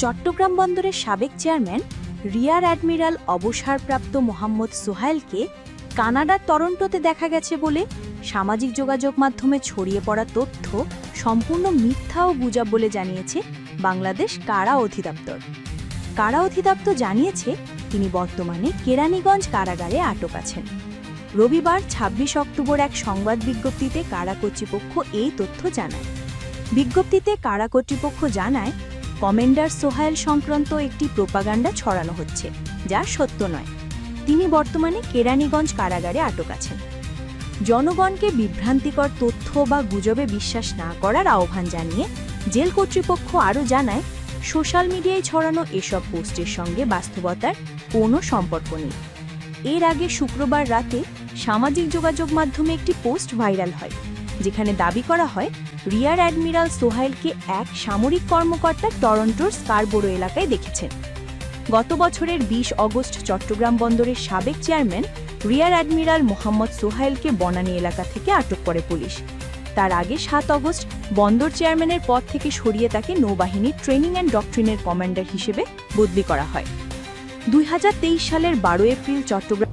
চট্টগ্রাম বন্দরের সাবেক chairman rear admiral অবসরপ্রাপ্ত মোহাম্মদ সোহাইলকে কানাডার টরন্টোতে দেখা গেছে বলে সামাজিক যোগাযোগ মাধ্যমে ছড়িয়ে পড়া তথ্য সম্পূর্ণ মিথ্যা ও গুজব বলে জানিয়েছে বাংলাদেশ কারা অধিদপ্তর। কারা অধিদপ্তর জানিয়েছে, তিনি বর্তমানে কেরানীগঞ্জ কারাগারে আটক আছেন। রবিবার ২৬ অক্টোবর এক সংবাদ বিজ্ঞপ্তিতে কারা কর্তৃপক্ষ এই তথ্য জানায়। বিজ্ঞপ্তিতে কারা কর্তৃপক্ষ জানায় কমেন্ডার সোহাইল সংক্রান্ত একটি প্রোপাগান্ডা ছড়ানো হচ্ছে, যা সত্য নয়। তিনি বর্তমানে কেরানীগঞ্জ কারাগারে আটক আছেন। জনগণকে বিভ্রান্তিকর তথ্য বা গুজবে বিশ্বাস না করার আহ্বান জানিয়ে জেল কর্তৃপক্ষ আরও জানায়, সোশ্যাল মিডিয়ায় ছড়ানো এসব পোস্টের সঙ্গে বাস্তবতার কোনো সম্পর্ক নেই। এর আগে শুক্রবার রাতে সামাজিক যোগাযোগ মাধ্যমে একটি পোস্ট ভাইরাল হয়, যেখানে দাবি করা হয় রিয়ার অ্যাডমিরাল সোহাইলকে এক সামরিক কর্মকর্তা টরন্টোর স্কারবোরো এলাকায় দেখেছেন। গত বছরের ২০ অগস্ট চট্টগ্রাম বন্দরের সাবেক চেয়ারম্যান রিয়ার অ্যাডমিরাল মোহাম্মদ সোহাইলকে বনানী এলাকা থেকে আটক করে পুলিশ। তার আগে সাত অগস্ট বন্দর চেয়ারম্যানের পদ থেকে সরিয়ে তাকে নৌবাহিনীর ট্রেনিং অ্যান্ড ডক্ট্রিনের কমান্ডার হিসেবে বদলি করা হয়। দুই হাজার তেইশ সালের বারো এপ্রিল চট্টগ্রাম